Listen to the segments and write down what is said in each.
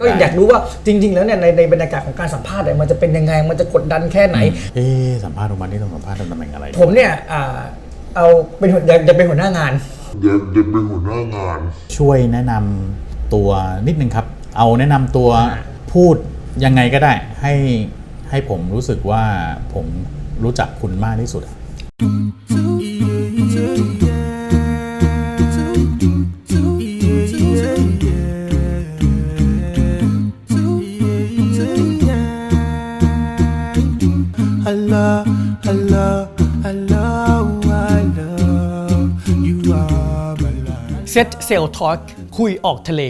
ก็อยากรู้ว่าจริง ๆ แล้วเนี่ยในในบรรยากาศของการสัมภาษณ์เนี่ยมันจะเป็นยังไง มันจะกดดันแค่ไหน เอ๊ะสัมภาษณ์ออกมานี่ต้องสัมภาษณ์ตำแหน่งอะไรผมเนี่ยอ่าเอาเป็นหัวอยากจะเป็นหัวหน้างานเดี๋ยวเดี๋ยวเป็นหัวหน้างาน ช่วยแนะนำตัวนิดนึงครับ เอาแนะนำตัวพูดยังไงก็ได้ ให้ให้ผมรู้สึกว่าผมรู้จักคุณมากที่สุด I เซ็ตเซลทอ k คุยออกทะเล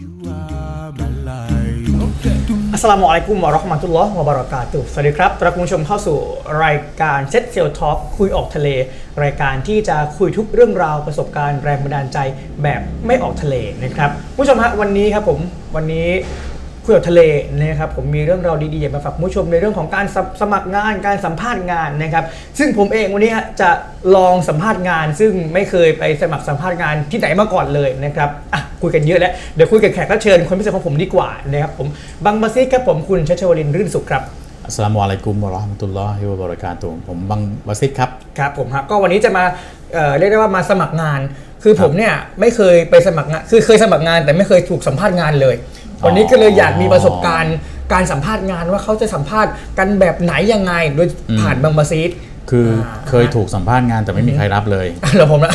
You are my life. Okay. อัสลามุอะลัยกุมวะเราะห์มะตุลลอฮ์วะบะเราะกาตุสวัสดีครับต้อนรับคุณผู้ชมเข้าสู่รายการเซ็ตเซลทอ k คุยออกทะเล รายการที่จะคุยทุกเรื่องราวประสบการณ์แรงบันดาลใจแบบไม่ออกทะเลนะครับคุณผู้ชมฮะวันนี้ครับผมวันนี้ คุยออกทะเลนะครับผมมีเรื่องราวดีๆมาฝากคุณผู้ชมในเรื่องของการสมสมัครงานการสัมภาษณ์งานนะครับ ซึ่งผมเองวันนี้ฮะจะลองสัมภาษณ์งาน ซึ่งไม่เคยไปสมัครสัมภาษณ์งานที่ไหนมาก่อนเลยนะครับอะคุยกันเยอะแล้วเดี๋ยวคุยกับแขกรับเชิญคนพิเศษของผมดีกว่านะครับผมบังบาซิดครับผมคุณชัชวรินทร์รื่นสุขครับอัสสลามุอะลัยกุมวะเราะห์มะตุลลอฮิวะบะเราะกาตุฮ์ผมบังบาซิดครับครับผมครับก็วันนี้จะมาเอ่อเรียกได้ว่ามาสมัครงาน คือผมเนี่ยไม่เคยไปสมัครงานคือเคยสมัครงานแต่ไม่เคยถูกสัมภาษณ์งานเลยอ๋อ วันนี้ก็เลยอยากมีประสบการณ์การสัมภาษณ์งานว่าเขาจะสัมภาษณ์กันแบบไหนยังไง โดยผ่านบางบาซีดคือเคยถูกสัมภาษณ์งานแต่ไม่มีใครรับเลยเหรอผมละ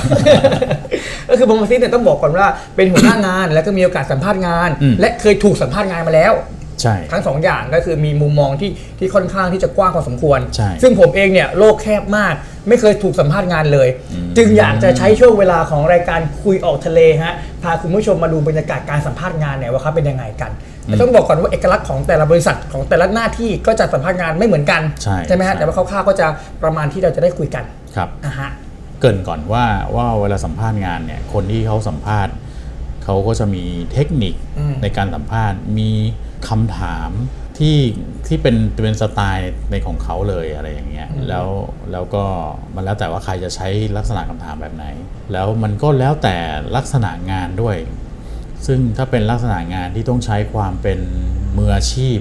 ก็คือบางบาซีดเนี่ยต้องบอกก่อนว่าเป็นหัวหน้างานแล้วก็มีโอกาสสัมภาษณ์งานอืมและเคยถูกสัมภาษณ์งานมาแล้ว ใช่ ทั้งสองอย่างก็คือมีมุมมองที่ที่ค่อนข้างที่จะกว้างพอสมควร ใช่ ซึ่งผมเองเนี่ยโลกแคบมาก ไม่เคยถูกสัมภาษณ์งานเลยอืมจึงอยากจะใช้ช่วงเวลาของรายการคุยออกทะเลฮะพาคุณผู้ชมมาดูบรรยากาศการสัมภาษณ์งานเนี่ยว่าเขาเป็นยังไงกันแต่ต้องบอกก่อนว่าเอกลักษณ์ของแต่ละบริษัทของแต่ละหน้าที่ก็จะสัมภาษณ์งานไม่เหมือนกันใช่ไหมฮะใช่ แต่ว่าคร่าวๆก็จะประมาณที่เราจะได้คุยกันครับ นะฮะ เกรินก่อนว่าว่าเวลาสัมภาษณ์งานเนี่ยคนที่เขาสัมภาษณ์เขาก็จะมีเทคนิคอืมในการสัมภาษณ์มี คำถามที่ที่เป็นเป็นสไตล์ในของเขาเลยอะไรอย่างเงี้ยแล้วแล้วก็มันแล้วแต่ว่าใครจะใช้ลักษณะคำถามแบบไหน แล้วมันก็แล้วแต่ลักษณะงานด้วย ซึ่งถ้าเป็นลักษณะงานที่ต้องใช้ความเป็นมืออาชีพ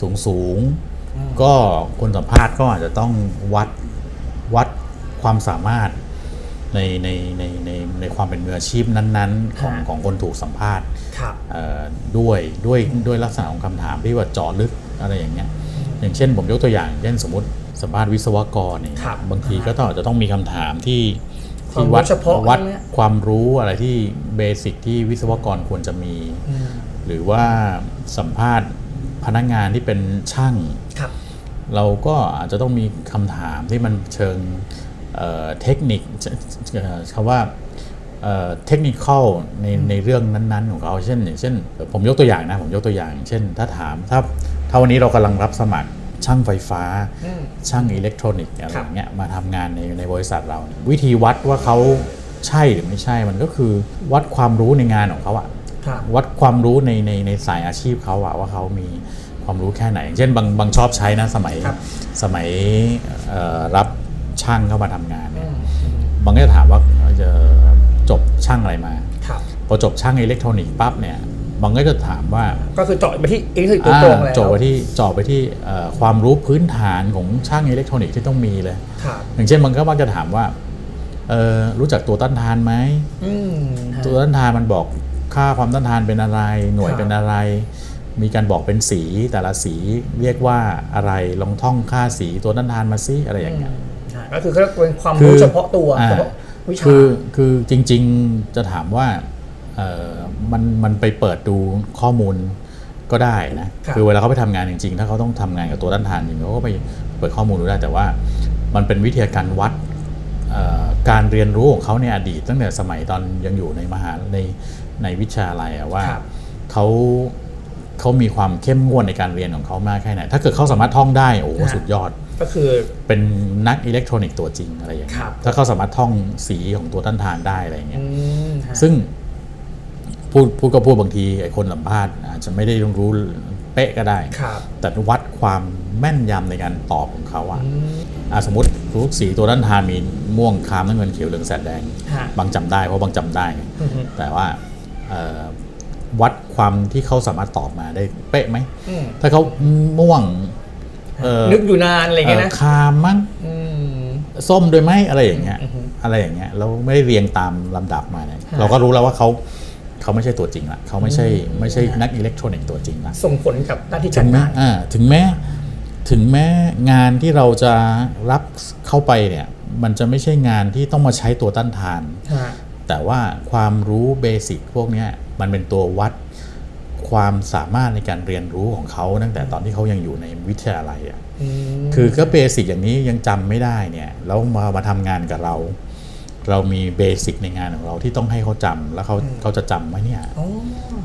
สูงสูงๆก็คนสัมภาษณ์ก็อาจจะต้องวัดวัดความสามารถ ในในในในในความเป็นมืออาชีพนั้นๆ ของฮะของคนถูกสัมภาษณ์ครับเอ่อด้วยด้วยด้วยลักษณะของคำถามที่ว่าเจาะลึกอะไรอย่างเงี้ยอย่างเช่นผมยกตัวอย่างเช่นสมมติสัมภาษณ์วิศวกรเนี่ยครับบางทีก็ต้องอาจจะต้องมีคำถามที่ความที่รู้วัดเฉพาะวัดใช่ไหมความรู้อะไรที่เบสิกที่วิศวกรควรจะมีอืมหรือว่าสัมภาษณ์พนักงานที่เป็นช่างครับเราก็อาจจะต้องมีคำถามที่มันเชิง เอ่อเทคนิคเอ่อคำว่าเทคนิคอลในในเรื่องนั้นๆ ของเขาเช่น อย่างเช่น ผมยกตัวอย่างนะ ผมยกตัวอย่าง เช่น ถ้าถามถ้าถ้าวันนี้เรากำลังรับสมัครช่างไฟฟ้าอืมช่างอิเล็กทรอนิกส์อะไรครับอย่างเงี้ยมาทำงานในในบริษัทเรา วิธีวัดว่าเขาใช่หรือไม่ใช่มันก็คือวัดความรู้ในงานของเขาอะครับวัดความรู้ในในในสายอาชีพเขาอะว่าเขามีความรู้แค่ไหนอย่างเช่นบางบางชอบใช้นะสมัยครับสมัยเอ่อรับ ช่างเข้ามาทำงานอืเนี่ยมบางก็จะถามว่าจะจบช่างอะไรมาครับพอจบช่างอิเล็กทรอนิกส์ปั๊บเนี่ยบางก็จะถามว่าก็คือเจาะไปที่อิเล็กทรอนิกส์ตัวตรงอ่าแล้วเจาะไปที่เจาะไปที่เอ่อความรู้พื้นฐานของช่างอิเล็กทรอนิกส์ที่ต้องมีเลยครับอย่างเช่นบางก็มักจะถามว่าเอ่อรู้จักตัวต้านทานไหมอืมฮะตัวต้านทานมันบอกค่าความต้านทานเป็นอะไร หน่วยครับเป็นอะไร มีการบอกเป็นสีแต่ละสีเรียกว่าอะไรลองท่องค่าสีตัวต้านทานมาซิอะไรอย่างเงี้ยอ่า ก็คือเขาเรียกเป็นความรู้เฉพาะตัวอ่าเฉพาะวิชาคือคือจริง ๆจะถามว่าเอ่อมันมันไปเปิดดูข้อมูลก็ได้นะครับคือเวลาเขาไปทำงานจริงๆ ถ้าเขาต้องทำงานกับตัวต้านทานจริงเขาก็ไปเปิดข้อมูลดูได้แต่ว่ามันเป็นวิธีการวัดเอ่อการเรียนรู้ของเขาในอดีต ตั้งแต่สมัยตอนยังอยู่ในมหาในในวิชาลัยอะว่าครับเขาเขามีความเข้มงวดในการเรียนของเขามากแค่ไหน ถ้าเกิดเขาสามารถท่องได้โอ้โหฮะสุดยอด ก็คือเป็นนักอิเล็กทรอนิกส์ตัวจริงอะไรอย่างเงี้ครัยบถ้าเขาสามารถท่องสีของตัวต้านทานได้อะไรอย่างเงี้อืยมฮะซึ่งพูดพูดก็พูดบางทีไอ้คนสัมภาษณ์อาจจะไม่ได้รู้เป๊ะก็ได้ครับแต่วัดความแม่นยำในการตอบของเขาอะอืมอะสมมติทุกสีตัวด้านทานมีม่วงครามน้ำเงินเขียวเหลืองแสดแดงฮะบางจำได้เพราะบางจำได้อือฮึแต่ว่าเอ่อวัดความที่เขาสามารถตอบมาได้เป๊ะไหมอืมถ้าเขาม่วงเอ่อ นึกอยู่นานอะไรอย่างเงี้ยนะคามมั้งอืมส้มด้วยไหมอะไรอย่างเงี้ยอือฮึอะไรอย่างเงี้ยเราไม่ได้เรียงตามลำดับมาเนี่ยฮะเราก็รู้แล้วว่าเขาเขาไม่ใช่ตัวจริงละเขาไม่ใช่ไม่ใช่นักอิเล็กทรอนิกส์ตัวจริงละส่งผลกับหน้าที่ถึการงแม้งานอ่าถึงแม้ถึงแม้งานที่เราจะรับเข้าไปเนี่ย มันจะไม่ใช่งานที่ต้องมาใช้ตัวต้านทานฮะแต่ว่าความรู้เบสิกพวกเนี้ยมันเป็นตัววัด ความสามารถในการเรียนรู้ของเขาตั้งแต่ตอนที่เขายังอยู่ในวิทยาลัยอะอืมคือก็เบสิกอย่างนี้ยังจำไม่ได้เนี่ยแล้วมามาทำงานกับเรา เรามีเบสิกในงานของเราที่ต้องให้เขาจำแล้วเขาเขาจะจำไหมเนี่ยอ๋อ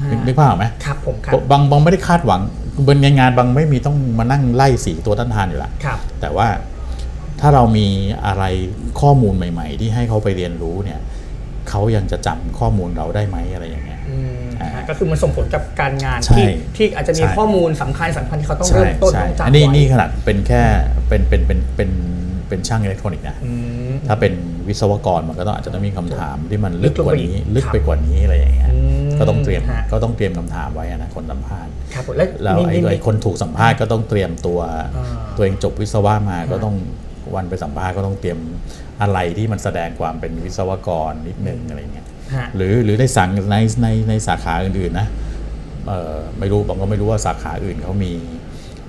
ฮะนึกนึกภาพออกไหมครับผมครับบางบางไม่ได้คาดหวังบนงานบางไม่มีต้องมานั่งไล่สีตัวต้านทานอยู่ละครับแต่ว่าถ้าเรามีอะไรข้อมูลใหม่ ๆ ที่ให้เขาไปเรียนรู้เนี่ยเขายังจะจำข้อมูลเราได้ไหมอะไรอย่างเงี้ยอืมอ่าฮะก็คือมันส่งผลกับการงานใช่ที่ที่อาจจะมีใช่ข้อมูลสำคัญสำคัญที่เขาต้องใช่เริ่มต้นใช่ต้องจำอันนี้ไว้นี่ขนาดเป็นแค่เป็นเป็นเป็นเป็นเป็นช่างอิเล็กทรอนิกส์นะอืมถ้าเป็นวิศวกรมันก็ต้องอาจจะต้องมีคำถามที่มันลึกลึกลงกว่าไปอีกนี้ลึกครับไปกว่านี้อะไรอย่างเงี้ยอืมก็ต้องเตรียมฮะก็ต้องเตรียมคำถามไว้อะนะคนสัมภาษณ์ครับผมแล้วแล้วมีไอ้มีไอ้คนถูกสัมภาษณ์ก็ต้องเตรียมตัวอ่าตัวเองจบวิศวะมาก็ต้องวันไปสัมภาษณ์ก็ต้องเตรียมอะไรที่มันแสดงความเป็นวิศวกรนิดนึงอะไรเงี้ยฮะ หรือหรือในสั่งในในในสาขาอื่นๆนะเออไม่รู้บางก็ไม่รู้ว่าสาขาอื่นเขามี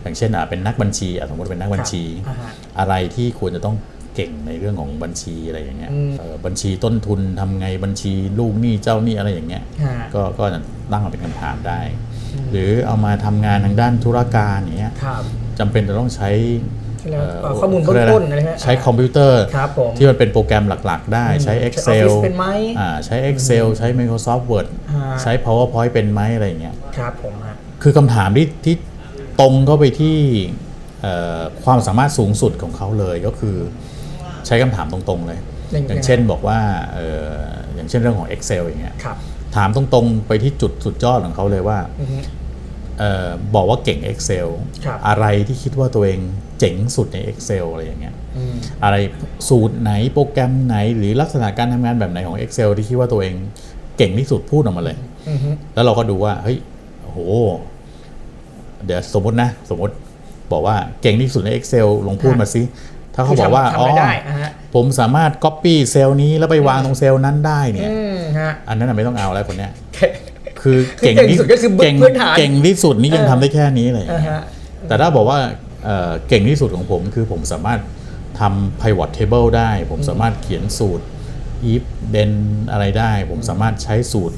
อย่างเช่นอะเป็นนักบัญชีอะสมมติเป็นนักบัญชีอ่าฮะอะไรที่ควรจะต้องเก่งในเรื่องของบัญชีอะไรอย่างเงี้ยอืมเอ่อบัญชีต้นทุนทำไงบัญชีลูกหนี้เจ้าหนี้อะไรอย่างเงี้ยฮะก็ก็จะตั้งมาเป็นคำถามได้ หรือเอามาทำงานทางด้านธุรการอย่างเงี้ยครับจำเป็นจะต้องใช้ใช่แล้วเอ่อเอ่อข้อมูลเบื้องต้นอะไรไหมใช้คอมพิวเตอร์ครับผมที่มันเป็นโปรแกรมหลักๆ ได้ใช้ใช้ Excel Office เป็นไหมอ่าใช้ Excel ใช้ Microsoft Word ฮะใช้ PowerPoint เป็นไหมอะไรอย่างเงี้ยครับผมฮะคือคำถามที่ที่ตรงเข้าไปที่เอ่อความสามารถสูงสุดของเขาเลยก็คือใช้คำถามตรงๆเลยยังอย่างเช่นบอกว่าเอ่ออย่างเช่นเรื่องของ Excel อย่างเงี้ยครับถามตรงๆไปที่จุดสุดยอดของเขาเลยว่าอือฮึเออ บอกว่าเก่ง Excel ครับอะไรที่คิดว่าตัวเองเจ๋งสุดใน Excel อะไรอย่างเงี้ยอืมอะไรสูตรไหนโปรแกรมไหน หรือลักษณะการทำงานแบบไหนของ Excel ที่คิดว่าตัวเองเก่งที่สุดพูดออกมาเลยอือฮึแล้วเราก็ดูว่าเฮ้ยโอ้โหเดี๋ยวสมมตินะ สมมติบอกว่าเก่งที่สุดใน Excel ลองพูดมาสิถ้าเขาบอกว่าทำอ๋อทำไม่ได้อะฮะผมสามารถ Copy เซลล์นี้แล้วไปวางตรงเซลล์นั้นได้เนี่ยอืมฮะอันนั้นนะไม่ต้องเอาแล้วคนเนี้ยคือ คือเก่งที่สุดก็คือเก่งพื้นฐานเก่งที่สุดนี่ยังทำได้แค่นี้เลยอ่าฮะแต่ถ้าบอกว่าเอ่อเก่งที่สุดของผมคือผมสามารถทำ pivot table ได้ ผมสามารถเขียนสูตร if then อะไรได้ ผมสามารถใช้สูตร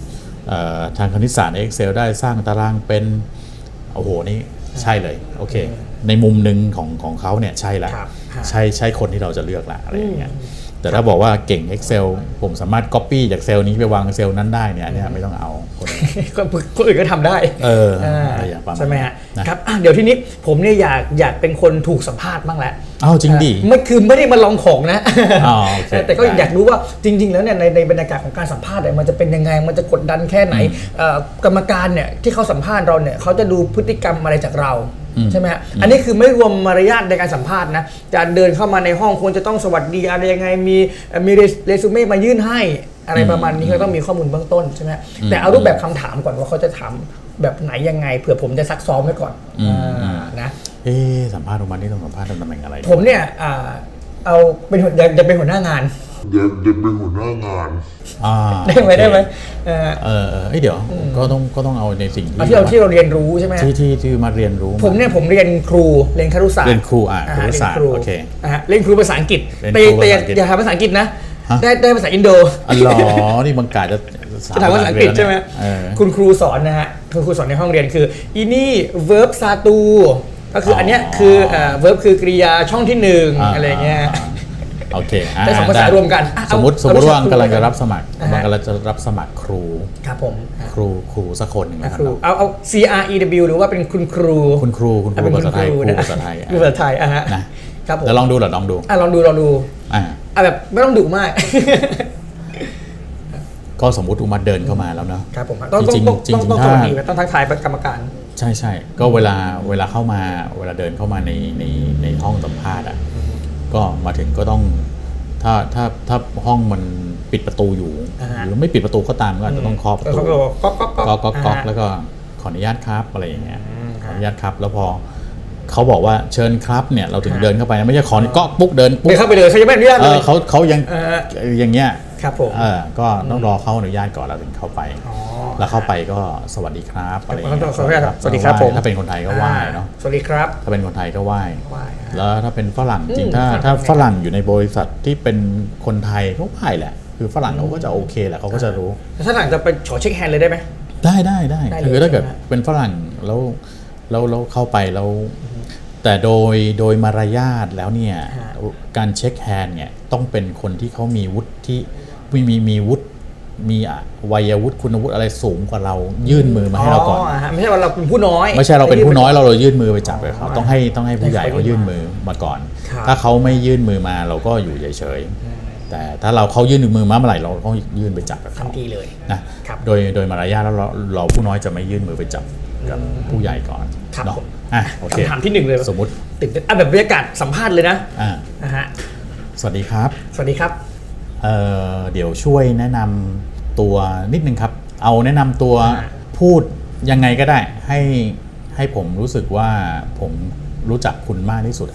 เอ่อทางคณิตศาสตร์ใน Excel ได้สร้างตารางเป็น โอ้โห นี่ใช่เลย โอเค ในมุมหนึ่งของของเขาเนี่ยใช่ละครับฮะใช่ใช่คนที่เราจะเลือกละอะไรอย่างเงี้ย แต่ถ้าบอกว่าเก่ง Excel ผมสามารถ Copy จากเซลล์นี้ไปวางเซลล์นั้นได้เนี่ยอันเนี้ยไม่ต้องเอาคนนั้นคนคนอื่นก็ทำได้เอออ่าอะไรอย่างประมาณใช่ไหมฮะนะครับอะเดี๋ยวทีนี้ผมเนี่ยอยากอยากเป็นคนถูกสัมภาษณ์บ้างแหละอ้าวจริงดิเอ่อไม่คือไม่ได้มาลองของนะอ๋อโอเคแต่ก็ได้อยากรู้ว่าจริง ๆ แล้วเนี่ยในในบรรยากาศของการสัมภาษณ์เนี่ยมันจะเป็นยังไงมันจะกดดันแค่ไหนเอ่อกรรมการเนี่ยที่เขาสัมภาษณ์เราเนี่ยเขาจะดูพฤติกรรมอะไรจากเรา ใช่ไหมฮะอันนี้คือไม่รวมมารยาทในการสัมภาษณ์นะจะเดินเข้ามาในห้องควรจะต้องสวัสดีอะไรยังไงมีเอ่อมีเรซูเม่มายื่นให้อะไรประมาณนี้ก็ต้องมีข้อมูลเบื้องต้นใช่ไหมฮะแต่เอารูปแบบคำถามก่อนว่าเขาจะถามแบบไหนยังไงเผื่อผมจะซักซ้อมไว้ก่อนอืมอ่านะเอ๊ะสัมภาษณ์ออกมานี่ต้องสัมภาษณ์ตำแหน่งอะไรดีผมเนี่ยอ่า เอาเป็นหัวอยากจะเป็นหัวหน้างานเดี๋ยวเดี๋ยวเป็นหัวหน้างาน อ่าได้ไหมโอเคได้ไหมเออเออเออเอ้ยเดี๋ยวก็ต้องก็ต้องเอาในสิ่งที่เอาที่เราที่เราเรียนรู้ใช่ไหมฮะที่ที่ที่มาเรียนรู้ผมเนี่ยผมเรียนครูเรียนครุศาสตร์เรียนครูอะาครุศาสตร์เรียนโอเคอ่าฮะเรียนครูภาษาอังกฤษเรียนแต่ครูแต่อย่าภาษาอังกฤษอย่าทำภาษาอังกฤษนะฮะได้ได้ภาษาอินโดอ๋อเหรอนี่บังกาจะจะถามภาษาอังกฤษใช่ไหมเออคุณครูสอนนะฮะคุณครูสอนในห้องเรียนคืออีนี่ verb ซาตู ก็คืออันเนี้ยคือเอ่อ verb คือกริยาช่องที่หนึ่งอะไรเงี้ย โอเคอ่ได้สองภาษารวมกันอะสมมติเอาสมมติว่าเอากำลังจะรับสมัครอ่าฮะ กำลังจะรับสมัครครู ครับผมอะครูครูสักคนหนึ่งอะนะครูเอาเอา C R E W หรือว่าเป็นคุณครูคุณครูคุณคอะรูเป็นภาษาไทยครูนะภาษาไทยครูภาษาไทยอะฮะนะครับผมแล้วลองดูเหรอลองดูอะลองดูลองดูอ่า อะแบบไม่ต้องดุมาก ก็สมมติอุมัดเดินเข้ามาแล้วเนาะครับผมต้องจริต้องงๆต้องต้องจริต้องงๆสวัสดีถ้าต้องทักทายกรรมการใช่ใช่ก็เวลาเวลาเข้ามาเวลาเดินเข้ามาในในในห้องสัมภาษณ์อะก็มาถึงก็ต้องถ้าถ้าถ้าห้องมันปิดปิดประตูอยู่อ่าฮะหรือไม่ปิดประตูก็ตามก็อาจจะต้องเคาะประตูเขาก็บอกก๊อกก๊อกก๊อกก๊อกก๊อกาฮะแล้วก็ขออนุญาตครับอะไรอย่างเงี้ยอืมขออนุญาตครับแล้วพอเขาบอกว่าเชิญครับเนี่ยเราถึงฮะเดินเข้าไปนะไม่ใช่ขอก๊อกปุ๊บเดินปุ๊บเดินเข้าไปเลยเขายังไม่อนุญาตเอเลอยเขาเขายังเอออย่างเงี้ย ครับผมเออก็ต้องรอเขาอนุญาตก่อนเราถึงเข้าไปอ๋อแล้วเข้าไปก็สวัสดีครับอะไรอย่างเงี้ยขออนุญาตครับสวัสดีครับผมถ้าเป็นคนไทยก็ไหว้เนาะสวัสดีครับ ถ้าเป็นคนไทยก็ไหว้ไหว้ฮะแล้วถ้าเป็นฝรั่งจริงอืมถ้าฝรั่งถ้าเป็นไงฝรั่งอยู่ในบริษัทที่เป็นคนไทยเขาไหว้แหละ คือฝรั่งเขาก็จะโอเคแหละเขาก็จะรู้แล้วถ้าหลังจะไปขอเช็คแฮนด์เลยได้ไหมได้ได้ได้ได้เลยคือถ้าเกิดใช่ไหมเป็นฝรั่งแล้วแล้วแล้วเข้าไปแล้วแต่โดยโดยมารยาทแล้วเนี่ยการเช็คแฮนด์เนี่ยต้องเป็นคนที่เขามีวุฒิที่ มีมีมีวุฒิมีอะวัยวุฒิคุณวุฒิอะไรสูงกว่าเรายื่นมือมาให้เราก่อนฮะไม่ใช่ว่าเราเป็นผู้น้อย ไม่ใช่เราเป็นผู้น้อยเราเรายื่นมือไปจับกับเขาอ๋อต้องให้ต้องให้ผู้ใหญ่ให้เขาเขายื่ยื่นนมามือมาก่อนครับถ้าเขาไม่ยื่นมือมาเราก็อยู่เฉยๆแต่ถ้าเราเขายื่นมือมาเมื่อไหร่เราก็ยื่นไปจับกับทัเขานทีเลยนะครับโดยโดยมารยาทแล้วเราเราผู้น้อยจะไม่ยื่นมือไปจับกับผู้ใหญ่ก่อนครับเนาะผมอะโอเคคำถามที่หนึ่งเลยสมมุติตื่นเต้นอะแบบบรรยากาศสัมภาษณ์เลยนะอ่านะฮะสวัสดีครับ สวัสดีครับ เอ่อเดี๋ยวช่วยแนะนำตัวนิดนึงครับ เอาแนะนำตัวอ่าพูดยังไงก็ได้ ให้ให้ผมรู้สึกว่าผมรู้จักคุณมากที่สุด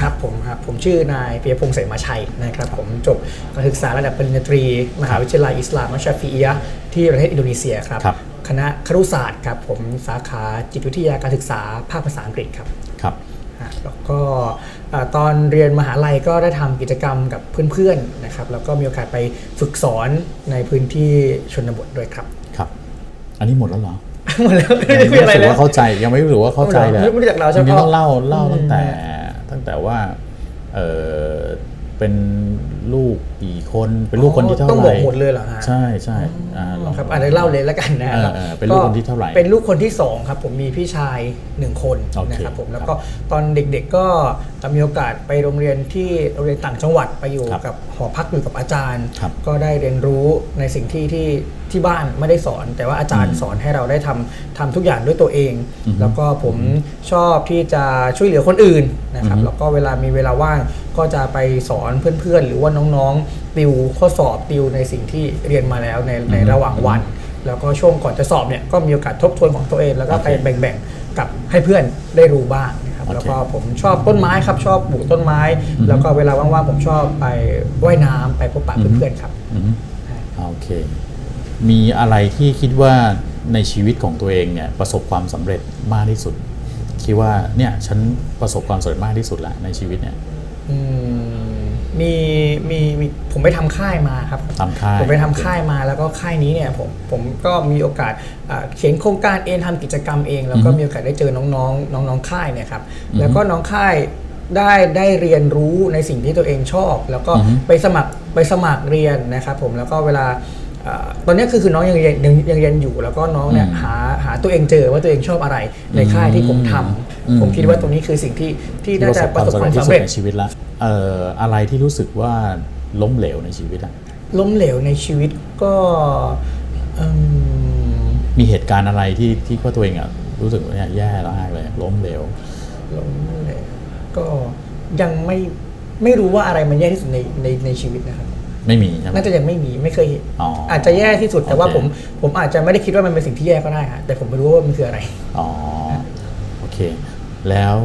ครับผมครับผมชื่อนายเปียพงษ์เสมาชัยนะครับ ผมจบการศึกษาระดับปริญญาตรี มหาวิทยาลัยอิสลามมัชชัฟฟีอียะห์ที่ประเทศอินโดนีเซียครับครับคณะครุศาสตร์ครับผมสาขาจิตวิทยาการศึกษาภาคภาษาอังกฤษครับครับฮะแล้วก็เอ่อ ตอนเรียนมหาลัยก็ได้ทำกิจกรรมกับเพื่อนๆนะครับแล้วก็มีโอกาสไปฝึกสอนในพื้นที่ชนบทด้วยครับครับ อันนี้หมดแล้วเหรอหมดแล้วยังไม่ไม่มีอะไรรู้สึกแล้วว่าเข้าใจยังไม่รู้ว่าเข้าใจเลยไม่รู้จักเราใช่จไหมริงๆต้องเล่าเล่าอืมตั้งแต่ตั้งแต่ว่า เออเป็นลูกกี่คนเป็นลูกคนที่เท่าไหร่ต้องบอกหมดเลยเหรอฮะใช่ใช่อ่าลองครับอันนี้เล่าเลยแล้วกันนะเออเออเป็นลูกคนที่เท่าไหร่เป็นลูกคนที่สองครับผมมีพี่ชายหนึ่งคนโอเคนะครับผมแล้วครับก็ตอนเด็กๆก็มีโอกาสไปโรงเรียนที่โรงเรียนต่างจังหวัดไปอยู่ครับกับหอพักอยู่กับอาจารย์ครับก็ได้เรียนรู้ในสิ่งที่ที่ที่บ้านไม่ได้สอน แต่ว่าอาจารย์สอนให้เราได้ทำทำทุกอย่างด้วยตัวเองอือฮึแล้วก็ผมชอบที่จะช่วยเหลือคนอื่นนะครับอือฮึแล้วก็เวลามีเวลาว่าง ก็จะไปสอนเพื่อนๆ หรือว่าน้องๆ ติวข้อสอบติวในสิ่งที่เรียนมาแล้วในในระหว่างวัน แล้วก็ช่วงก่อนจะสอบเนี่ยก็มีโอกาสทบทวนของตัวเอง แล้วก็ไปโอเคแบ่งๆกับให้เพื่อนได้รู้บ้างนะครับโอเคแล้วก็ผมชอบต้นไม้ครับชอบปลูกต้นไม้อือฮึแล้วก็เวลาว่างๆผมชอบไปว่ายน้ำไปพบปะอือฮึเพื่อนๆครับอืมโอเค มีอะไรที่คิดว่าในชีวิตของตัวเองเนี่ยประสบความสำเร็จมากที่สุด คิดว่าเนี่ยฉันประสบความสำเร็จมากที่สุดละในชีวิตเนี่ย อืมมีมีมีผมไปทำค่ายมาครับ ทำค่าย ผมไปทำค่ายมาแล้วก็ค่ายนี้เนี่ยผมผมก็มีโอกาสอ่าเขียนโครงการเองทำกิจกรรมเอง แล้วก็อือฮึมีโอกาสได้เจอน้องๆน้องๆค่ายเนี่ยครับอือฮึแล้วก็น้องค่ายได้ได้เรียนรู้ในสิ่งที่ตัวเองชอบ แล้วก็อือฮึ ไปสมัครไปสมัครเรียนนะครับผมแล้วก็เวลาอ่าตอนนี้คือคือน้องยังเรียนยังยังเรียนอยู่ แล้วก็น้องเนี่ยอืมหาหาตัวเองเจอว่าตัวเองชอบอะไรในค่ายที่ผมทำอืม ผมคิดว่าตรงนี้คือสิ่งที่ที่น่าจะประสบความที่สำสุดเร็จในชีวิตละเอ่ออะไรที่รู้สึกว่าล้มเหลวในชีวิตอะล้มเหลวในชีวิตก็อืมมีเหตุการณ์อะไรที่ที่ว่าตัวเองอะรู้สึกว่าเนี่ยแย่แล้วมากเลยล้มเหลวล้มเหลวก็ยังไม่ไม่รู้ว่าอะไรมันแย่ที่สุดในในในชีวิตนะครับไม่มีใช่ไหมน่าจะยังไม่มีไม่เคยเห็นอ๋อออาจจะแย่ที่สุดแต่ว่าโอเคผมผมอาจจะไม่ได้คิดว่ามันเป็นสิ่งที่แย่ก็ได้ฮะแต่ผมไม่รู้ว่ามันคืออะไรอ๋อโอเค แล้ว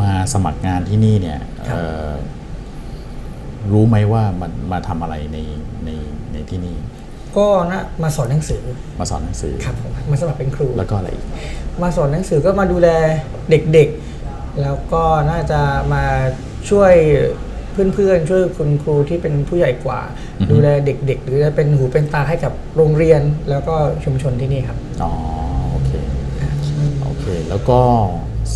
มาสมัครงานที่นี่เนี่ยครับเอ่อรู้ไหมว่ามันมาทำอะไรในในในที่นี่ ก็นะมาสอนหนังสือ มาสอนหนังสือครับผมมาสมัครเป็นครูแล้วก็อะไรอีกมาสอนหนังสือก็มาดูแลเด็กๆ แล้วก็น่าจะมาช่วยเพื่อนๆ ช่วยคุณครูที่เป็นผู้ใหญ่กว่าอือฮึดูแลเด็กๆ หรือจะเป็นหูเป็นตาให้กับโรงเรียนแล้วก็ชุมชนที่นี่ครับอ๋อโอเคโอเค แล้วก็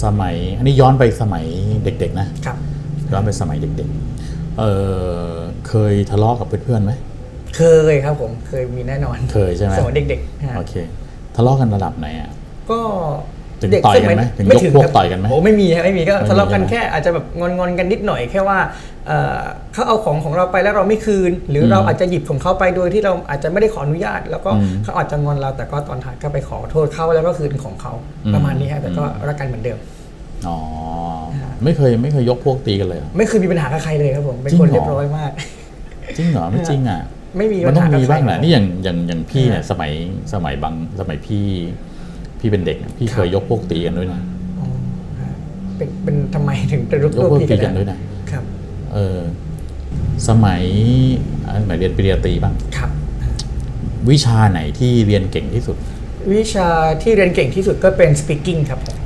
สมัย อันนี้ย้อนไปสมัยเด็กๆ นะครับ ย้อนไปสมัยเด็กๆเออเคยทะเลาะกับเพื่อนๆไหมเคยครับผมเคยมีแน่นอนเคยใช่ไหมสมัยเด็กๆฮะโอเคทะเลาะกันระดับไหนอะก็ถึงเด็กต่อยกันไหมสถึงไม่ยกถึงพวกครับต่อยกันไหมโอ้ไม่มีฮะไม่มีก็ไม่มีทะเลาะกันใช่ไหมแค่อาจจะแบบงอนงอนๆกันนิดหน่อยแค่ว่า เอ่อเขาเอาของของเราไปแล้วเราไม่คืน หรืออมเราอาจจะหยิบของเขาไปโดยที่เราอาจจะไม่ได้ขออนุญาต แล้วก็อืมเขาอาจจะงอนเราแต่ก็ตอนท้ายก็ไปขอโทษเขาแล้วก็คืนของเขาอืมประมาณนี้ฮะแต่ก็อืมรักกันเหมือนเดิมอ๋อไม่เคยไม่เคยยกพวกตีกันเลยเหรอไม่เคยมีปัญหากับใครเลยครับผมเป็นจริงคนเหรอเรียบร้อยมาก จริงเหรอไม่จริงอะไม่มีมันต้องปัญหมีกับบ้างแหละใครนี่อย่างอย่างอย่างพี่เนี่ยฮะสมัยสมัยบางสมัยพี่พี่เป็นเด็กเนี่ยพี่ครับเคยยกพวกตีกันด้วยนะอ๋อฮะเป็นเป็นทำไมถึงจะยกยกพวกตีกันได้ด้วยนะครับ เออสมัยอ่าสมัยเรียนปริญญาตรีบ้างครับ วิชาไหนที่เรียนเก่งที่สุด วิชาที่เรียนเก่งที่สุดก็เป็น speaking ครับผม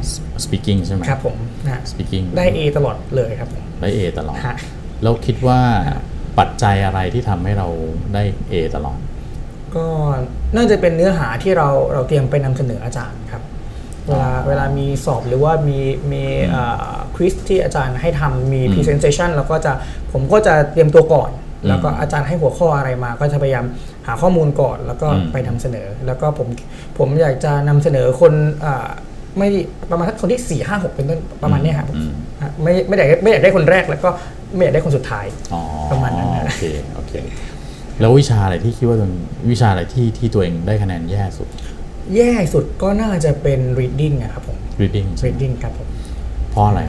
speaking ใช่ไหมครับผมนะฮะ speaking ได้ A ตลอดเลยครับผมได้ A ตลอดฮะแล้วคิดว่าปัจจัยอะไรที่ทำให้เราได้ A ตลอด ก็น่าจะเป็นเนื้อหาที่เราเราเตรียมไปนำเสนออาจารย์ครับ เวลาเวลามีสอบหรือว่ามีมีควิสที่อาจารย์ให้ทำมี presentation แล้วก็จะผมก็จะเตรียมตัวก่อน แล้วก็อาจารย์ให้หัวข้ออะไรมา ก็จะพยายามหาข้อมูลก่อนแล้วก็อืมไปนำเสนอ แล้วก็ผมผมอยากจะนำเสนอคนอ่าไม่ประมาณสักคนที่4 5 6เป็นต้นประมาณเนี้ยครับอืมฮะไม่ไม่ได้ไม่อยากได้คนแรกแล้วก็ไม่อยากได้คนสุดท้ายอ๋อประมาณนั้นนะโอเคโอเคแล้ววิชาอะไรที่คิดว่าตัวเองวิชาอะไรที่ที่ตัวเองได้คะแนนแย่สุด แย่สุดก็น่าจะเป็น reading อะครับผม reading ใช่ไหม reading ครับผม เพราะอะไร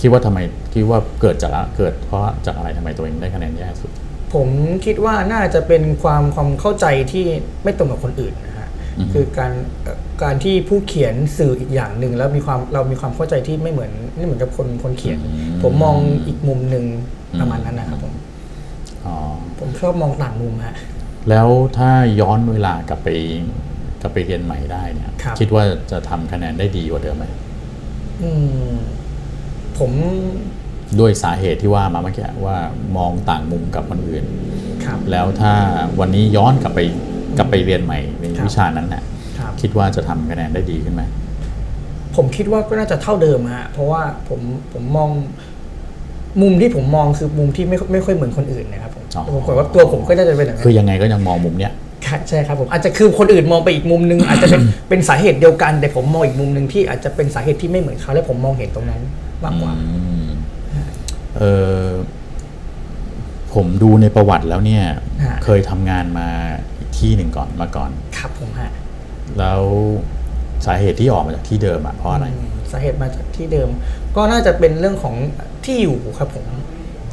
คิดว่าทำไมคิดว่าเกิดจากเกิดเพราะจากอะไรทำไมตัวเองได้คะแนนแย่สุด ผมคิดว่าน่าจะเป็นความความเข้าใจที่ไม่ตรงกับคนอื่นนะฮะอือฮึ คือการเอ่อการที่ผู้เขียนสื่ออีกอย่างหนึ่งแล้วมีความเรามีความเข้าใจที่ไม่เหมือนไม่เหมือนกับคนคนเขียน ผมมองอีกมุมหนึ่งประมาณนั้นนะครับผมอ๋อผมชอบมองต่างมุมฮะ แล้วถ้าย้อนเวลากลับไป กลับไปเรียนใหม่ได้เนี่ยครับ คิดว่าจะทำคะแนนได้ดีกว่าเดิมไหมอืมผมด้วยสาเหตุที่ว่ามาเมื่อกี้ว่ามองต่างมุมกับคนอื่น ครับ แล้วถ้าวันนี้ย้อนกลับไปกลับไปเรียนใหม่ในครับ วิชานั้นน่ะครับ คิดว่าจะทำคะแนนได้ดีขึ้นไหม ผมคิดว่าก็น่าจะเท่าเดิมฮะเพราะว่าผมผมมอง มุมที่ผมมองคือมุมที่ไม่ไม่ค่อยเหมือนคนอื่นนะครับผมอ๋อ ผมคิดว่าตัวผมก็น่าจะเป็นอย่างนั้นคือยังไงก็ยังมองมุมเนี้ยครับ ใช่ครับผมอาจจะคือคนอื่นมองไปอีกมุมนึง อาจจะเป็นเป็นสาเหตุเดียวกัน แต่ผมมองอีกมุมหนึ่งที่อาจจะเป็นสาเหตุที่ไม่เหมือนเขาและผมมองเห็นตรงนั้นมากกว่าอืมเออผมดูในประวัติแล้วเนี่ยฮะเคยทำงานมาอีกที่หนึ่งก่อนมาก่อน ครับผมฮะแล้วสาเหตุที่ออกมาจากที่เดิมอะเพราะอะไรอืมสาเหตุมาจากที่เดิม ก็น่าจะเป็นเรื่องของที่อยู่ครับผม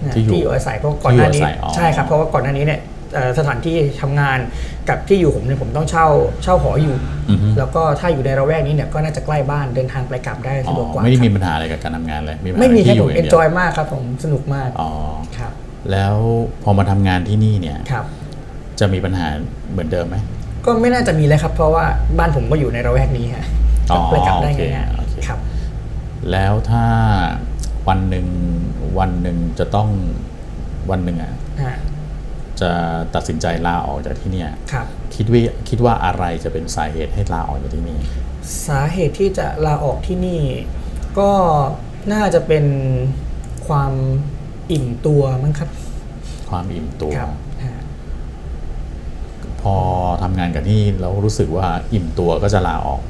นะที่อยู่ที่อยู่อาศัยเพราะก่อนหน้านี้ที่อยู่อาศัยอ๋อใช่ครับเพราะว่าก่อนหน้านี้เนี่ยเอ่อ สถานที่ทำงานกับที่อยู่ผมเนี่ยผมต้องเช่าเช่าหออยู่อือฮึแล้วก็ถ้าอยู่ในระแวกนี้เนี่ยก็น่าจะใกล้บ้านเดินทางไปกลับได้อ๋สะดวกกอว่าไม่ได้คมีรับปัญหาอะไรกับการทำงานเลยมีปัญหาไม่มีครับที่อผมยู่เอนย่างจเดีอยยวมากครับผมสนุกมากอ๋อครับ แล้วพอมาทำงานที่นี่เนี่ยครับ จะมีปัญหาเหมือนเดิมไหมก็ไม่น่าจะมีเลยครับ เพราะว่าบ้านผมก็อยู่ในระแวกนี้ฮะอ๋อไปกลับได้โอเคง่ายโอเคๆครับ แล้วถ้าวันหนึ่งวันหนึ่งจะต้องวันหนึ่งอะฮะ จะตัดสินใจลาออกจากที่เนี่ยครับคิดว่าคิดว่าอะไรจะเป็นสาเหตุให้ลาออกจากที่นี่ สาเหตุที่จะลาออกที่นี่ ก็น่าจะเป็นความอิ่มตัวมั้งครับ ความอิ่มตัวครับฮะพอทำงานกับที่แล้วรู้สึกว่าอิ่มตัวก็จะลาออก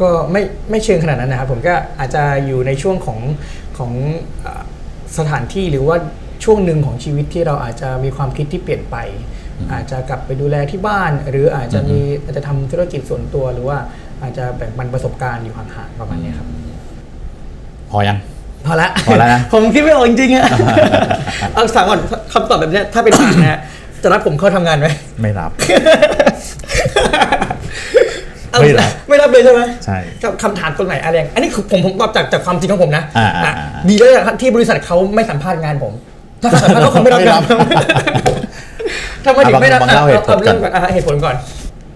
ก็ไม่ไม่เชิงขนาดนั้นนะครับผมก็อาจจะอยู่ในช่วงของของเอ่อสถานที่หรือว่า ช่วงหนึ่งของชีวิตที่เราอาจจะมีความคิดที่เปลี่ยนไป อาจจะกลับไปดูแลที่บ้าน หรืออาจจะมีอาจจะทำธุรกิจส่วนตัวหรือว่าอาจจะแบ่งปันประสบการณ์อยู่ห่างๆประมาณนี้ครับ พอยังพอละพอแล้วนะผมคิดไม่ออกจริงๆอะเอาสั่งก่อนคำตอบแบบเนี้ยถ้าเป็นอ่านนะฮะจะรับผมเข้าทำงานไหมไม่รับเอาไม่รับไม่รับเลยใช่ไหมใช่คำคำถามตรงไหนอะไรอันนี้คือผมผมตอบจากจากความจริงของผมนะอ่าอ่าอะอ่าดีแล้วนะครับที่บริษัทเขาไม่สัมภาษณ์งานผม ถ้าเขาสัมภาษณ์ก็คงไม่รับไม่งารันบทำไมถึงไม่รับเอาลองเล่าเหตุผลเอาเรื่องก่อนก่อนอะเหตุผลก่อน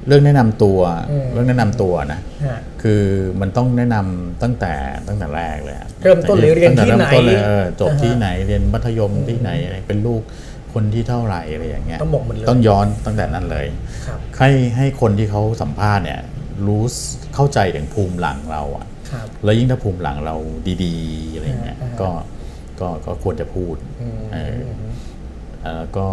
เรื่องแนะนำตัวอืมเรื่องแนะนำตัวนะฮะคือมันต้องแนะนำตั้งแต่ตั้งแต่แรกเลยอะเริ่มต้นเลยเรียนที่ไหนตั้งแต่เริ่มต้นเลยเออจบอ่าฮะที่ไหนเรียนมัธยมที่ไหนอะไรเป็นลูกคนที่เท่าไหร่อะไรอย่างเงี้ยต้องบอกหมดเลยต้องย้อนตั้งแต่นั้นเลยครับให้ให้คนที่เขาสัมภาษณ์เนี่ยรู้สเข้าใจถึงภูมิหลังเราอะครับแล้วยิ่งถ้าภูมิหลังเราดี ๆ อะไรเงี้ยอ่าก็ ก็ก็ควรจะพูดอืมเออแล้วก็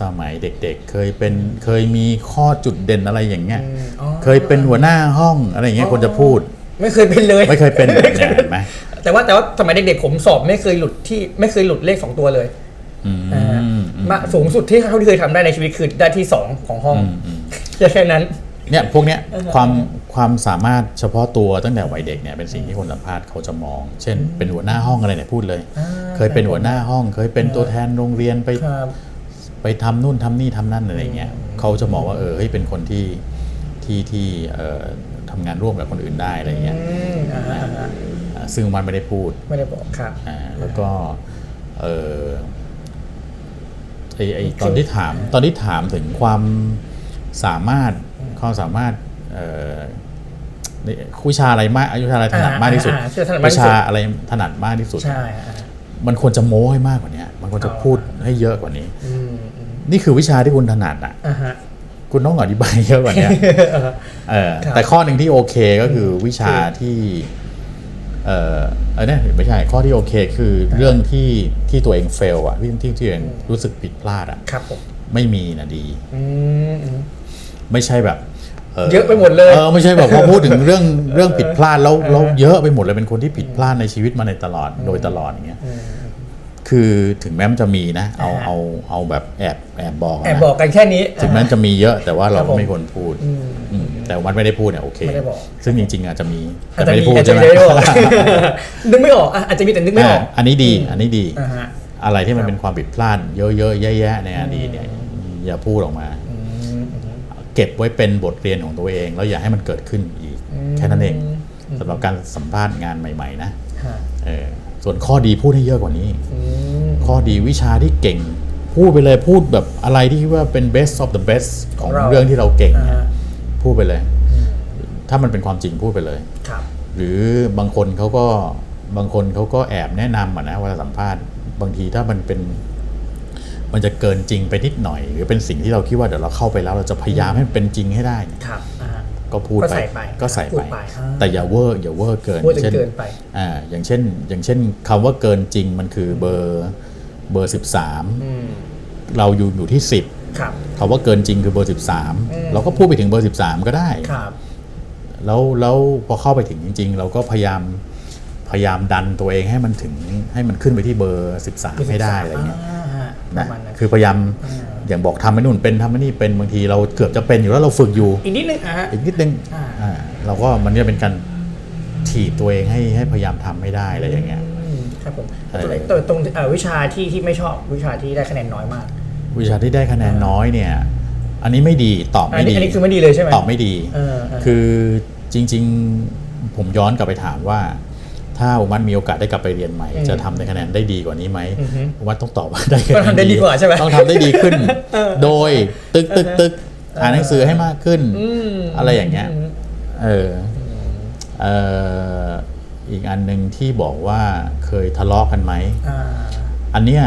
สมัยเด็กๆ เคยเป็นเคยมีข้อจุดเด่นอะไรอย่างเงี้ยอืมอ๋อเคยเป็นหัวหน้าห้องอะไรอย่างเงี้ยควรจะพูด ไม่เคยเป็นเลย ไม่เคยเป็นแบบเนี่ยเห็นไหมแต่ว่าแต่ว่าสมัยเด็กๆผมสอบไม่เคยหลุดที่ไม่เคยหลุดเลขสองตัวเลยอืมอ่าอืมมาสูงสุดที่เท่าที่เคยทำได้ในชีวิตคือได้ที่สองของห้องอืมอืมแค่แค่นั้น เนี่ยพวกเนี้ยความ ความสามารถเฉพาะตัวตั้งแต่วัยเด็กเนี่ยเป็นสิ่งที่คนสัมภาษณ์เขาจะมอง เช่น เป็นหัวหน้าห้องอะไรเนี่ยพูดเลยอ่าเคยเป็นหัวหน้าห้อง เคยเป็นตัวแทนโรงเรียนไปครับไไปทำนู่นทำนี่ทำนั่นอะไรเงี้ยเขาจะมองว่าเออเฮ้ยเป็นคนที่ที่ที่เอ่อทำงานร่วมกับคนอื่นได้อะไรเงี้ยอืมอ่าฮะอ่าฮะอ่าซึ่งมันไม่ได้พูดไม่ได้บอกครับอ่าแล้วก็เออไอไอตอนที่ถามตอนที่ถามถึงความสามารถความสามารถเอ่อใน วิชาอะไรมากวิชาอะไรถนัดมากที่สุดอ่าอ่าอ่าที่ถนัดมากวิที่สุดชาอะไรถนัดมากที่สุดใช่อ่ามันควรจะโม้ให้มากกว่านี้มันควรจะเอาพูดให้เยอะกว่านี้อืมอืมนี่คือวิชาที่คุณถนัดอะอ่าฮะคุณต้องอธิบายเยอะกว่านี้เออครับแต่ข้อหนึ่งที่โอเคก็คือวิชาที่เออเออเนี่ยไม่ใช่ข้อที่โอเคคือเรื่องที่ที่ตัวเองเฟลอะที่ที่ที่ตัวเองรู้สึกผิดพลาดอะครับผมไม่มีนะดีอืมอืมไม่ใช่แบบ เยอะไปหมดเลย เออไม่ใช่แบบพอพูดถึงเรื่องเรื่องผิดพลาดแล้วแล้วเยอะไปหมดเลยเป็นคนที่ผิดพลาดในชีวิตมาในตลอดโดยตลอดอย่างเงี้ยคือถึงแม้มันจะมีนะ เอาอ่าฮะเอาเอาแบบแอบแอบบอกแอบนะบอกกันแค่นี้ ถึงแม้จะมีเยอะแต่ว่าเราครับผมไม่ควรพูดอืมแต่วัดไม่ได้พูดเนี่ยโอเคไม่ได้บอกซึ่งจริง ๆ อาจจะมีอาจแต่จะไม่มีได้พูดอาจจะใช่ไหมไม่ได้บอกนึกไม่ออกอะอาจจะมีแต่นึกไม่ออกอ่าอันนี้ดีอันนี้ดีอ่าฮะอะไรที่มันเป็นความผิดพลาดเยอะๆแยะๆในอดีตเนี่ยอย่าพูดออกมา เก็บไว้เป็นบทเรียนของตัวเอง แล้วอย่าให้มันเกิดขึ้นอีกแค่นั้นเองสำหรับการสัมภาษณ์งานใหม่ ๆ นะฮะเออส่วนข้อดีพูดให้เยอะกว่านี้อืมข้อดีวิชาที่เก่ง พูดไปเลยพูดแบบอะไรที่คิดว่าเป็น best of the best ของของเราเรื่องที่เราเก่งเนี่ยอ่าพูดไปเลย ถ้ามันเป็นความจริงพูดไปเลยครับหรือบางคนเขาก็บางคนเขาก็แอบแนะนำอะนะเวลาสัมภาษณ์ บางทีถ้ามันเป็น มันจะเกินจริงไปนิดหน่อย หรือเป็นสิ่งที่เราคิดว่าเดี๋ยวเราเข้าไปแล้วเราจะพยายามให้มันเป็นจริงให้ได้เนี่ยครับอ่าฮะก็พูดก็ไปใส่ไปก็ใส่พูไปดไปอ่าแต่อย่าเวอร์อย่าเวอร์เกินพูดจนเช่นเกินไปอ่าอย่างเช่น อย่างเช่นคำว่าเกินจริงมันคือเบอร์เบอร์สิบสามอืมเราอยู่อยู่ที่สิบครับคำว่าเกินจริงคือเบอร์สิบสามเราก็พูดไปถึงเบอร์สิบสามก็ได้ครับแล้วแล้วพอเข้าไปถึงจริง ๆ เราก็พยายามพยายามดันตัวเองให้มันถึงให้มันขึ้นไปที่เบอร์ 13 ให้ได้อะไรเงี้ยาฮะป นะระมาณนั้นคือพยายามอย่างบอกทำไอ้นู่นเป็นทำไอ้นี่เป็นบางทีเราเกือบจะเป็นอยู่แล้วเราฝึกอยู่ อีกนิดนึงอะฮะอีกนิดนึงอ่าอ่าเราก็มันจะเป็นการถีบตัวเองให้ให้พยายามทำให้ได้อะไรอย่างเงี้ยอืมครับผมเออตรงตรงเอ่อวิชาที่ที่ไม่ชอบวิชาที่ได้คะแนนน้อยมาก วิชาที่ได้คะแนนน้อยเนี่ย อันนี้ไม่ดีตอบอันไม่นี้ดีอันนี้คือไม่ดีเลยใช่ไหมตอบไม่ดีเออเออคือจริง ๆ ผมย้อนกลับไปถามว่า ถ้าอุมัตมีโอกาสได้กลับไปเรียนใหม่ จะทำในคะแนนได้ดีกว่านี้ไหมอุมัตต้องตอบว่าได้คะแนนต้องทำได้ดีกว่าใช่ไหมต้องทำได้ดีขึ้น โดยตึกตึกตึกอ่านหนังสือให้มากขึ้นอะไรอย่างเงี้ยเออเอออีกอันหนึ่งที่บอกว่าเคยทะเลาะกันไหมอ่าอันเนี้ย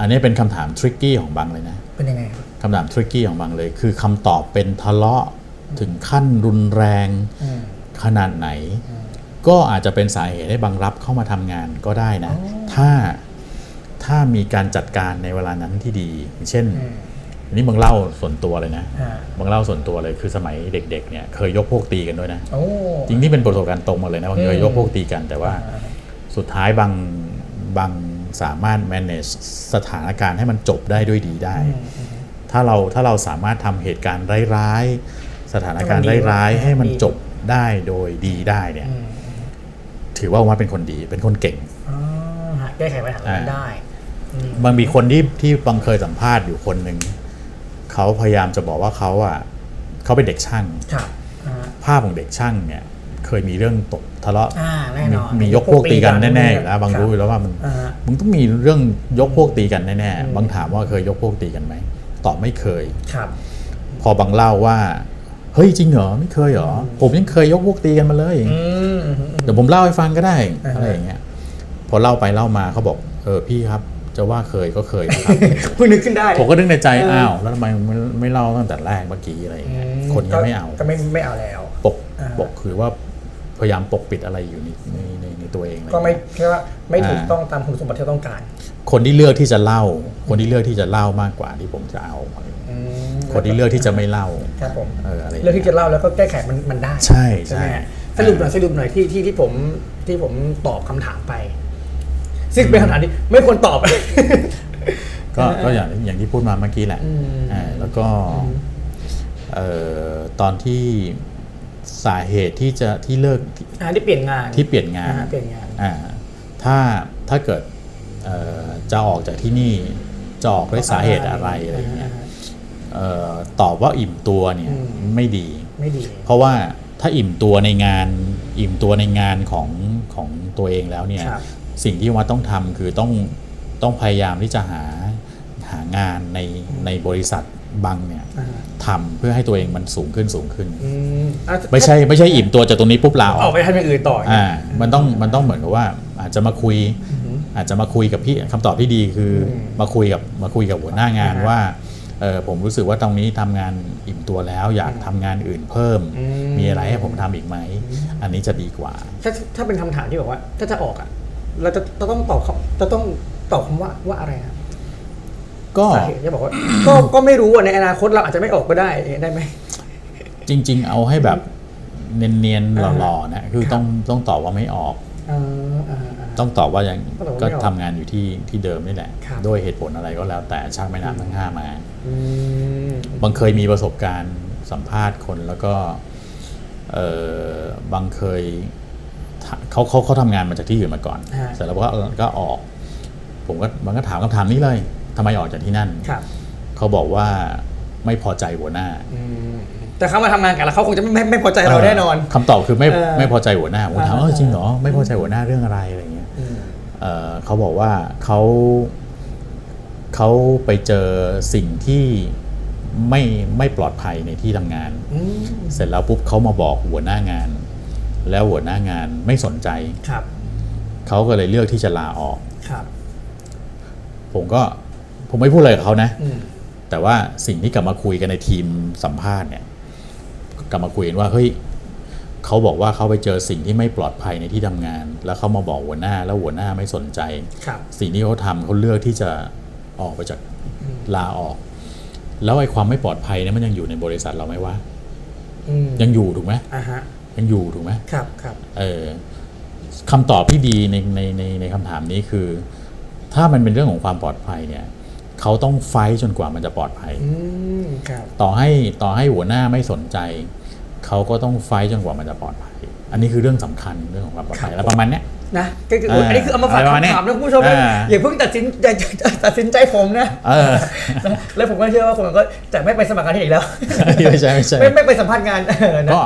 อันเนี้ยเป็นคำถามทริกกี้ของบังเลยนะเป็นยังไงครับคำถามทริกกี้ของบางเลย คือคำตอบเป็นทะเลาะถึงขั้นรุนแรงอืมขนาดไหน ก็อาจจะเป็นสาเหตุให้บางรับเข้ามาทำงานก็ได้นะ ถ้าถ้ามีการจัดการในเวลานั้นที่ดีอย่างเช่นอืมอันนี้บางเล่าส่วนตัวเลยนะอ่าบางเล่าส่วนตัวเลยคือสมัยเด็กๆเนี่ยเคยยกพวกตีกันด้วยนะโอ้จริงที่เป็นประสบการณ์ตรงมาเลยนะบางเคยยกพวกตีกัน แต่ว่าสุดท้ายบางบางสามารถ manage สถานการณ์ให้มันจบได้ด้วยดีได้ ถ้าเราถ้าเราสามารถทำเหตุการณ์ร้ายๆสถานการณ์ร้ายๆให้มันจบได้โดยดีได้เนี่ย ถือว่าว่าเป็นคนดี เป็นคนเก่งอ่าฮะแก้ไขปัญหานั้นอ่าได้อืมบางมีคนที่ที่บางเคยสัมภาษณ์อยู่คนหนึ่งเขาพยายามจะบอกว่าเขาอะเขาเป็นเด็กช่างครับอ่าภาพของเด็กช่างเนี่ย เคยมีเรื่องตกทะเลาะอ่าแน่นอนมีมียกพวกตีกันแน่ๆอยู่แล้วบางครับรู้อยู่แล้วว่ามันอ่าฮะมึงต้องมีเรื่องยกพวกตีกันแน่ๆบางถามว่าเคยยกพวกตีกันไหมตอบไม่เคยครับ พอบางเล่าว่า เฮ้ยจริงเหรอไม่เคยเหรอผมยังเคยยกพวกตีกันมาเลยอืมอืมอืมเดี๋ยวผมเล่าให้ฟังก็ได้อ่าฮะอะไรอย่างเงี้ยพอเล่าไปเล่ามาเขาบอกเออพี่ครับจะว่าเคยก็เคยนะครับเพิ่งนึกขึ้นได้ ผมก็นึกในใจเอออ้อ้าวแล้วทำไมไม่ไม่เล่าตั้งแต่แรกเมื่อกี้อะไรอย่างเงี้ยคนก็ไม่เอาก็ไม่ไม่เอาแล้วปกอ่าปกคือว่าพยายามปกปิดอะไรอยู่ในในในในตัวเองอะไรก็ไม่เงี้ยแค่ว่าไม่ถูกอ่าต้องตามคุณสมบัติที่เราต้องการ คนที่เลือกที่จะเล่า คนที่เลือกที่จะเล่ามากกว่าที่ผมจะเอา อะไรเงี้ยอืมคนที่เลือกที่จะไม่เล่าครับผมเอออะไรย่างเรื่องงี้ยที่จะเล่าแล้วก็แก้ไขมันมันได้ ใช่ใช่ไหมฮะสรุปหน่อยสรุปหน่อยที่ที่ที่ผมที่ผมตอบคำถามไป ซึ่งเป็นคำถามที่ไม่ควรตอบก็ก็อย่างอย่างที่พูดมาเมื่อกี้แหละอืมอ่าแล้วก็เอ่อตอนที่สาเหตุที่จะที่เลิกอ่าที่เปลี่ยนงานที่เปลี่ยนงานอ่เปลี่ยนงานอ่าถ้าถ้าเกิดเอ่อจะออกจากที่นี่จะออกด้วยสาเหตุอะไรอะไรเงี้ยเอ่อ ตอบว่าอิ่มตัวเนี่ยไม่ดีไม่ดี เพราะว่าถ้าอิ่มตัวในงานอิ่มตัวในงานของของตัวเองแล้วเนี่ยครับสิ่งที่ว่าต้องทำคือต้องต้องพยายามที่จะหาหางานในในบริษัทบางเนี่ยอ่าฮะทำเพื่อให้ตัวเองมันสูงขึ้นสูงขึ้นอืมอะไม่ใช่ไม่ใช่อิ่มตัวจากตรงนี้ปุ๊บลาออออกกไปทำอย่างอื่นต่ออ่าอ่ามันต้องมันต้องเหมือนกับว่าอาจจะมาคุย อาจจะมาคุยกับพี่คำตอบที่ดีคืออมมาคุยกับมาคุยกับหัวหน้างานอ่าฮะว่า เออผมรู้สึกว่าตรงนี้ทำงานอิ่มตัวแล้ว อยากทำงานอื่นเพิ่มอืมมีอะไรให้ผมทำอีกไหม อันนี้จะดีกว่า ถ้าถ้าเป็นคำถามที่บอกว่า ถ้าจะออกอะเราจะจะต้องตอบคำจะต้องตอบคำว่าว่าอะไรครับก็สาเหตุจะบอกว่าก็ก็ไม่รู้อะในอนาคตเราอาจจะไม่ออกก็ได้ได้ไหมจริง ๆ เอาให้แบบเนียนๆอ่าฮะหล่อๆนะคือครับต้องต้องตอบว่าไม่ออกอ่าอ่าอ่าต้องตอบว่ายังต้องตอบว่าก็ไม่ออกทำงานอยู่ที่ที่เดิมนี่แหละครับด้วยเหตุผลอะไรก็แล้วแต่ช่างไม่นานทั้งห้ามาอืม บางเคยมีประสบการณ์สัมภาษณ์คนแล้วก็เออบางเคยทะเขาเขาเขาทำงานมาจากที่อื่นมาก่อนฮะเสร็จแล้วก็ก็ออก ผมก็มันก็ถามคำถามนี้เลยทำไมออกจากที่นั่นครับเขาบอกว่าไม่พอใจหัวหน้าอืมแต่เขามาทำงานกับเราเขาคงจะไม่ไม่ไม่พอใจเราแน่นอนคำตอบคือไม่เออไม่พอใจหัวหน้าผมถามอ่าว่าเออจริงเหรอไม่พอใจหัวหน้าเรื่องอะไรอะไรเงี้ยอืมเอ่อเขาบอกว่าเขา เขาไปเจอสิ่งที่ไม่ไม่ปลอดภัยในที่ทำงานอืมเสร็จแล้วปุ๊บเขามาบอกหัวหน้างาน แล้วหัวหน้างานไม่สนใจครับเขาก็เลยเลือกที่จะลาออกครับ ผมก็ผมไม่พูดอะไรกับเขานะอืมแต่ว่าสิ่งที่กลับมาคุยกันในทีมสัมภาษณ์เนี่ย กลับมาคุยกันว่าเฮ้ยเขาบอกว่าเขาไปเจอสิ่งที่ไม่ปลอดภัยในที่ทำงาน แล้วเขามาบอกหัวหน้า แล้วหัวหน้าไม่สนใจครับสิ่งที่เขาทำเขาเลือกที่จะ ออกไปจากลาออก แล้วไอ้ความไม่ปลอดภัยเนี่ยมันยังอยู่ในบริษัทเราไหมวะอืมยังอยู่ถูกไหมอ่าฮะยังอยู่ถูกไหมครับครับเออคำตอบที่ดีในในในในคำถามนี้คือ ถ้ามันเป็นเรื่องของความปลอดภัยเนี่ยเขาต้องไฟท์จนกว่ามันจะปลอดภัยอืมครับต่อให้ต่อให้หัวหน้าไม่สนใจ เขาก็ต้องไฟท์จนกว่ามันจะปลอดภัย อันนี้คือเรื่องสำคัญเรื่องของความปลอดภัยครับแล้วประมาณเนี้ย นะก็คือเอออันนี้คือเอามาฝากอะไรประมาณคำถามเนี้นะยคุณผู้ชมนะอ่าอย่าเพิ่งตัดสินใจตัดสินใจผมนะเออแล้วผมก็เชื่อว่าคนก็จะไม่ไปสมัครงานที่อีกแล้วไม่ใช่ไม่ใช่ไม่ไม่ไปสัมภาษณ์งานเออนะก็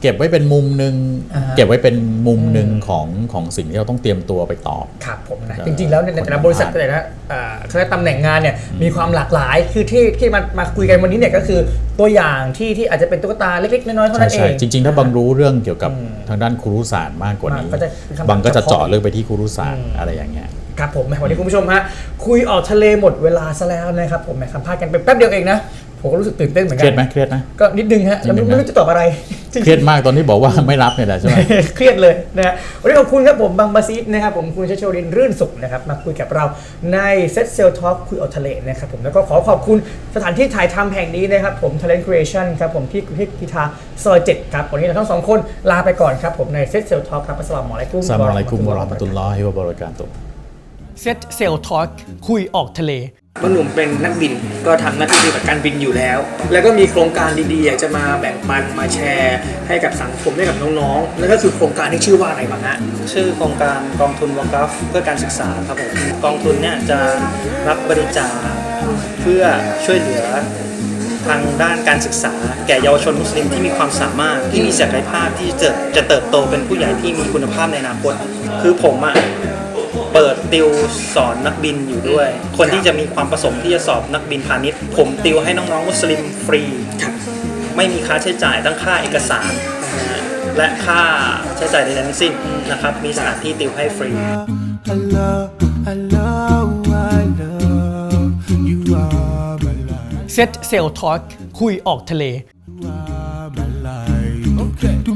เก็บไว้เป็นมุมหนึ่งอ่าฮะเก็บไว้เป็นมุมหนึ่งของของสิ่งที่เราต้องเตรียมตัวไปตอบครับผมนะเออจริงๆแล้วในแต่ละบริษัทคนทำงานแต่ละอ่าเขาเรียกตำแหน่งงานเนี่ยมีความหลากหลายคือที่ที่มามาคุยกันวันนี้เนี่ยก็คือตัวอย่างที่ที่อาจจะเป็นตุ๊กตาเล็กๆน้อยๆเท่าใช่นั้นเอใช่งจริงๆ ถ้าบางรู้เรื่องเกี่ยวกับอืมทางด้านครุศาสตร์มากกว่านี้มากก็จะเป็นคำถามบางก็จะเฉพาะเจาะเรื่องไปที่ครุศาสตร์อะไรอย่างเงี้ยครับผมวันนี้คุณผู้ชมฮะคุยออกทะเลหมดเวลาซะแล้วนะครับผมแหมสัมภาษณ์กันไปแป๊บเดียวเองนะ ผมก็รู้สึกตื่นเต้นเหมือนเคกัรียดไหมเครียดนะก็นิดนึงฮะแล้วไม่นิดนึงนะไม่รู้จะตอบอะไรจงๆเครียดมากตอนที่บอกว่าไม่รับเนี่ยแหละใช่ไหมเครียดเลยนะฮะวันนี้ขอบคุณครับผมบางบาซีดนะครับผมคุณชัชโชรินรื่นสุขนะครับมาคุยกับเราในเซตเซลท็อ k คุยออกทะเลนะครับผมแล้วก็ขอขอบคุณสถานที่ถ่ายทำแห่งนี้นะครับผม Talent Creation ครับผมที่ที่พิธาซอย7ครับวันนี้เราทั้งสองคนลาไปก่อนครับผมในเซตเซลท็อ k ครับอัสสลามุอะลัยกุมสลามอะลัยกุมวะเราะห์มะตุลลอฮิวะบะเราะกาตุฮ์เซตเซลท็อ k คุยออกทะเล บางหนุ่มเป็นนักบินก็ทำหน้าที่เกี่ยวกับการบินอยู่แล้ว แล้วก็มีโครงการดีๆอยากจะมาแบ่งปันมาแชร์ ให้กับสังคมให้กับน้องๆนั่นก็คือโครงการที่ชื่อว่าอะไรบ้างฮะชื่อโครงการกองทุนวกัฟเพื่อการศึกษาครับผมกองทุนเนี่ยจะรับบริจาคเพื่อช่วยเหลือทางด้านการศึกษา แก่เยาวชนมุสลิมที่มีความสามารถที่มีศักยภาพที่จะจะเติบโตเป็นผู้ใหญ่ที่มีคุณภาพในอนาคต คือผมอะ เปิดติวสอนนักบินอยู่ด้วย คนที่จะมีความประสงค์ที่จะสอบนักบินพาณิชย์ ผมติวให้น้องๆมุสลิมฟรี ไม่มีค่าใช้จ่ายทั้งค่าเอกสารนะฮะและค่าใช้จ่ายใดๆทั้งสิ้นนะครับ มีสถานที่ติวให้ฟรี I love, I love, I love. You are my life. เซตเซลท็อ k คุยออกทะเล You are my life. Okay.